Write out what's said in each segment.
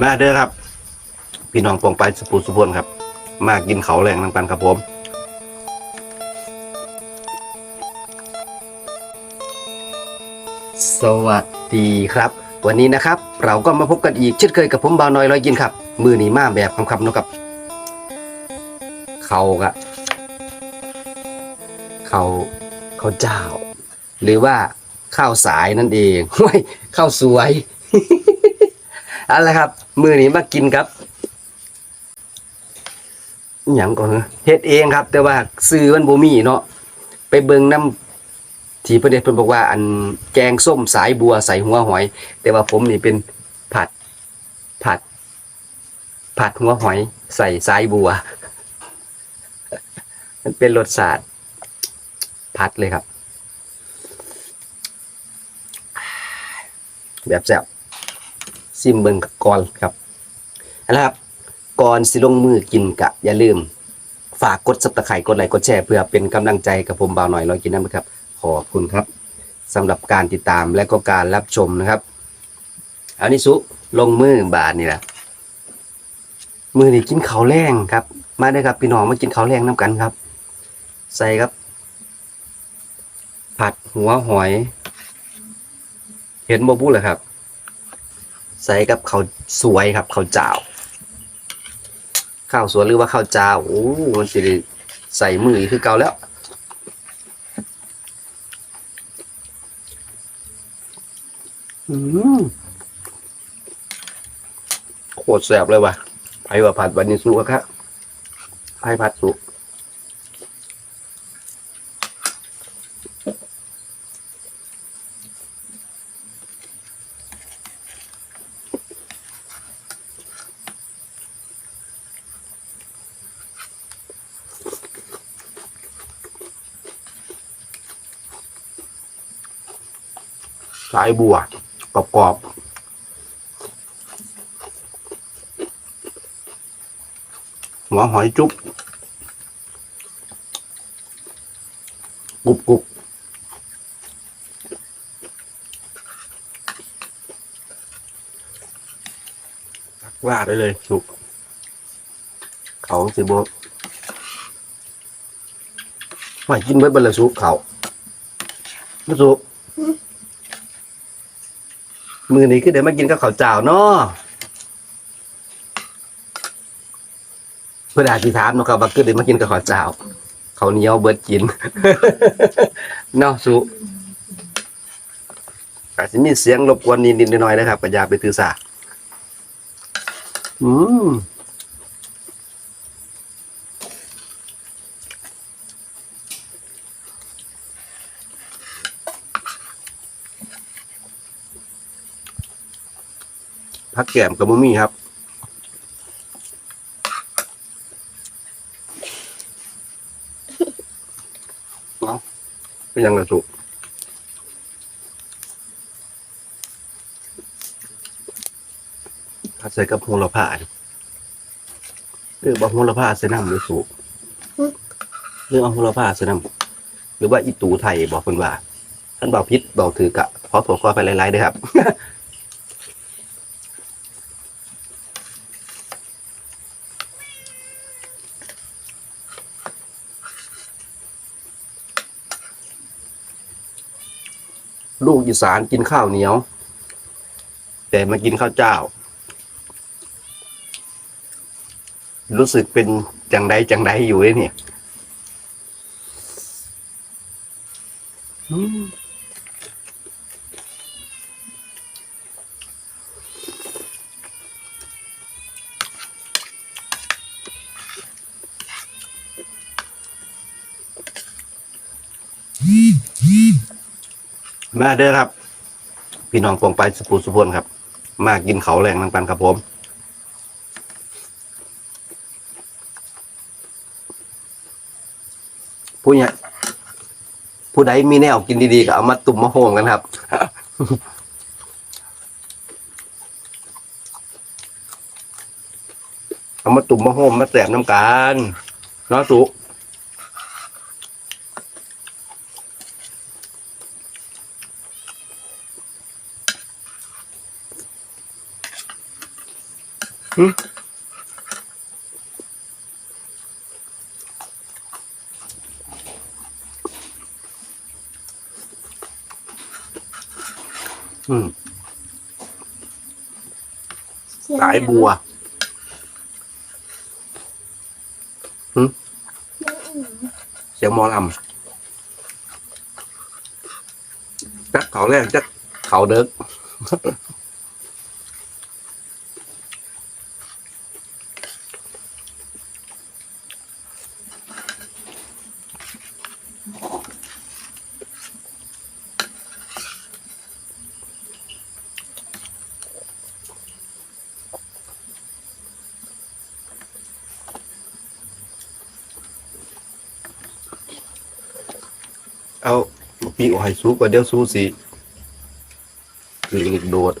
มาเด้อครับ พี่น้องปองไปสุภูสุพนครับ มากินเขาแรงนังปันครับผมสวัสดีครับ วันนี้นะครับ เราก็มาพบกันอีกเช่นเคยกับผมบาวน้อยร้อยยินครับ มือหนีมาแบบคำคำๆนะครับ เขากะเขาเขาเจ้า หรือว่าข้าวสายนั่นเองห้ยข้าวสวย อะไรครับ มือนี้มากินครับอย่างก่อนเฮ็ดเองครับ แต่ว่าซื้อมันบ่มีเนาะไปเบิ่งน้ำที่เพิ่นเฮ็ดเพิ่นบอกว่า อันแกงส้มสายบัวใส่หัวหอย แต่ว่าผมนี่เป็นผัดผัด ผัดหัวหอย ใส่สายบัว มันเป็นรสชาติผัดเลยครับ แบบแซ่บ ซิมเบิงก่อนครับนะครับก่อนสิลงมือกินกะอย่าลืม ฝากกดสับตะไคร่กดไลค์กดแชร์เพื่อเป็นกำลังใจกับผมบ่าวหน่อยร้อยกินน้ำครับ ขอบคุณครับสำหรับการติดตามและก็การรับชมนะครับเอานิสุลงมือบาทนี่แหละมือนี่กินข้าวแรงครับ มาได้ครับพี่น้องมากินข้าวแรงน้ำกันครับ ใส่ครับ ผัดหัวหอย เห็นบ่บุเหรอครับ ใส่กับข้าวสวยครับข้าวเจ้าข้าวสวยหรือว่าข้าวเจ้าโอ้มันจะได้ใส่มือคือเก่าแล้วอืมโคตรแซ่บเลยว่ะไผ่ว่าผัดวันนี้สุกครับไผ่ผัดสุก สายบัวกรอบกรอบหัวหอยจุ๊บกรุบกรุบตักว่าได้เลยสุกเขาสิบหอยกินเบิดบดเลยสุกเขาไม่สุก มือนี้คือเดี๋ยวมากินกับข้าวเจ้าเนาะเพื่อนอาจิถามเนาะครับว่าคือเดี๋ยวมากินกับข้าวเจ้าเขาวเหนียวเบิดกินเนาะสุอาจจะมีเสียงรบกวนนิดๆหน่อยๆนะครับปัญญาไปถือสาอืม แก้มกับมุมี่ครับเอาเป็นยังไงสุผัดใส่กับโหระพาหรือว่าโหระพาใส่น้ำหรือสุเรื่องเอาโหระพาใส่น้ำหรือว่าอีตูไทยบอกคนว่าท่านบอกพิษบอกถือกะขอถั่วข้อไปไล่ๆด้วยครับ ลูกอีสานกินข้าวเหนียว แต่มากินข้าวเจ้า รู้สึกเป็นจังไดจังไดอยู่เลยเนี่ย มาเด้อครับ พี่น้องปองไปสุภูสุพนครับ มากินเขาแรงนังปันครับผมผู้เนี่ยผู้ใดมีแนวกินดีๆก็เอามาตุ่มมาโฮมกันครับ เอามาตุ่มมาโฮมมาแสบน้ำกันนาะสุายบัวเสียงหมอลำจักเขาแรกจักเขาเด็ก เอา ปีกหอยซุกว่าเดียวสู้สิหลิงโดด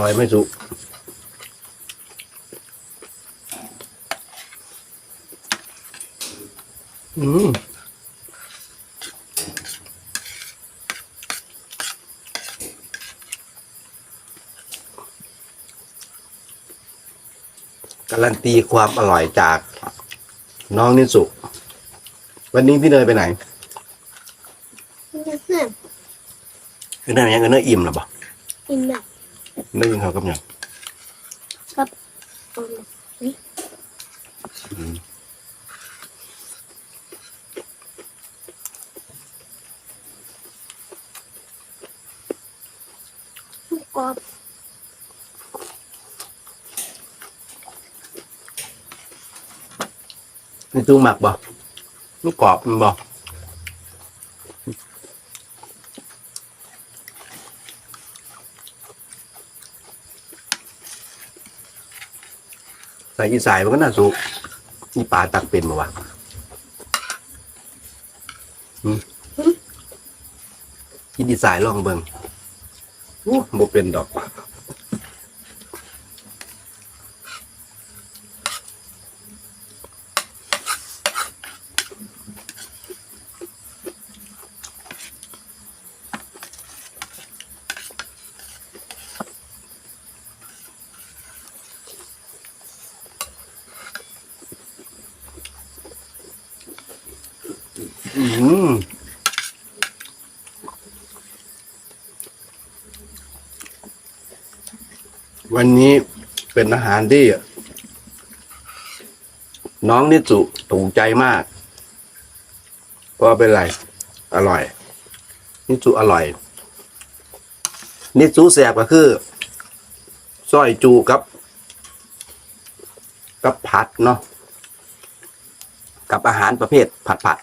ร่อยไหม่สุกอืมการันตีความอร่อยจากน้องนิสุ วันนี้พี่เนยไปไหนเพื่อนพี่เนยยังเงินเนยอิ่มหรอปะกินแบบเนยเขากับยังเอาเลยอืมกรอบนี่ตู้หมักบ่ลูกกรอบมันบ่ ใส่อีสายมันก็น่าสุกนี่ปลาตักเป็นมาวะอืมกินอีสายลองเบิ่งโอ้บ่เป็นดอกอืม วันนี้เป็นอาหารที่ น้องนิจุถูกใจมาก เพราะเป็นไร อร่อย นิจุอร่อย นิจุแสบก็คือซอยจูกับ กับผัดเนาะกับอาหารประเภทผัดผัด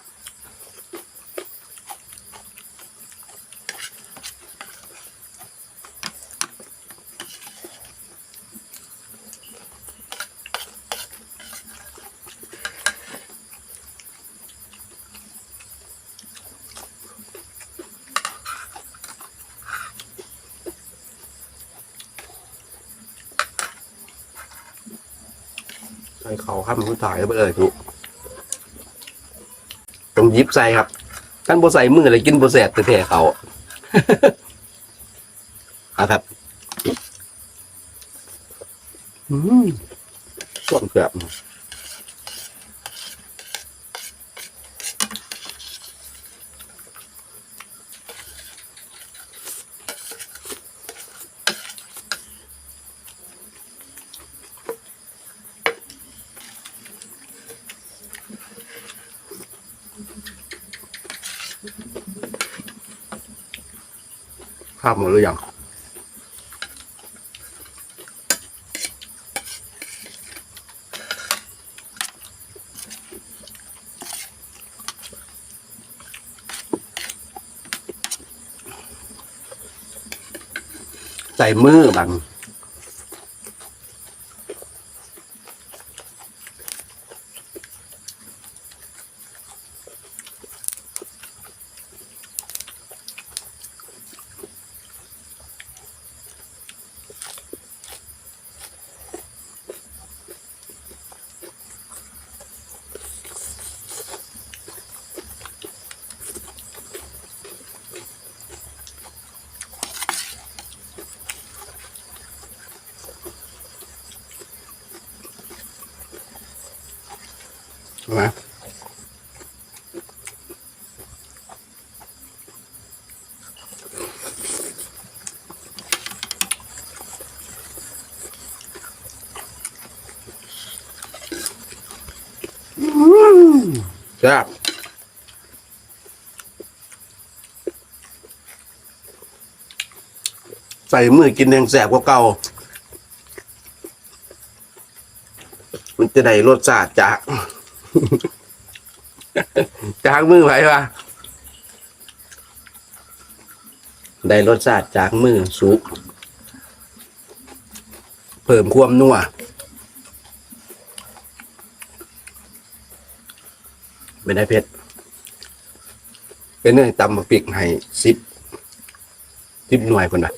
ใส่เขาครับมันถ่ายไปเลยทุกต้องยิบใส่ครับท่านโบใส่มือเลยกินโบแสบแต่แท้เขาเอาครับอืมส่วนแบบ ข้าวหมดหรือยังใส่มือบัง ใช่ไหมอืมแซ่บใส่มือกินแดงแสบกว่าเก่า มันจะได้รสชาติจาก จากมือไปวะได้รสชาติจากมือสุก เพิ่มความนัวเป็นได้เพชรเป็นเนื้อตำมาปิกให้ซิปซิปหน่วยคนละ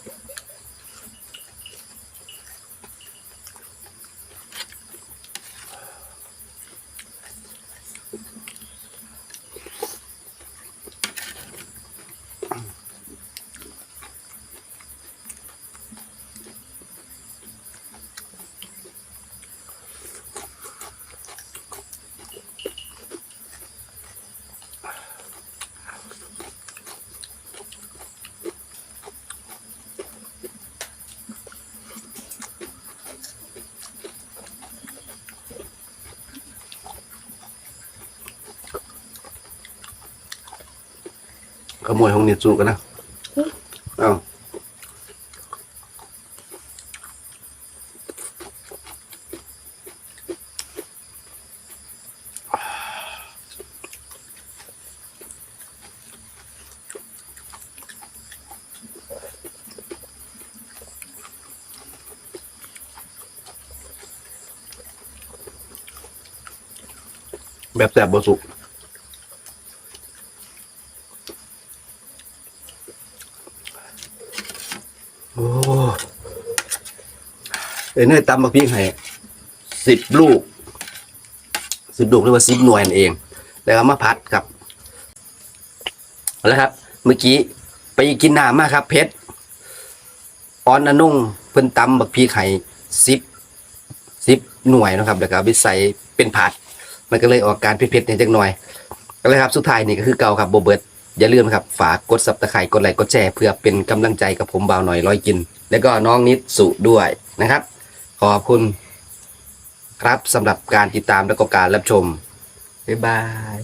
ขโมยของเนียจูกันนะเอาแบบแสบบสุก เอ้ยเนยตำมาพริกให้สิบลูกสิบลูกเรียกว่าสิบหน่วยนั่นเอง แล้วก็มาพัดครับเอาละครับ เมื่อกี้ไปกินน้ำมาครับ เพชรออนอนนุ่งเพิ่นตำบักพริกให้สิบสิบหน่วยนะครับแล้วก็เอาไปใส่เป็นผัด มันก็เลยออกการเผ็ดๆเนี่ยจักหน่อยก็เลยครับ สุดท้ายนี่ก็คือเก่าครับโบเบิร์ตอย่าลืมครับ ฝากกดซับตะไคร่กดไลค์กดแชร์เพื่อเป็นกำลังใจกับผมบ่าวหน่อยร้อยกิน แล้วก็น้องนิดสุด้วยนะครับ ขอบคุณ ครับสำหรับการติดตามและก็การรับชม บ๊ายบาย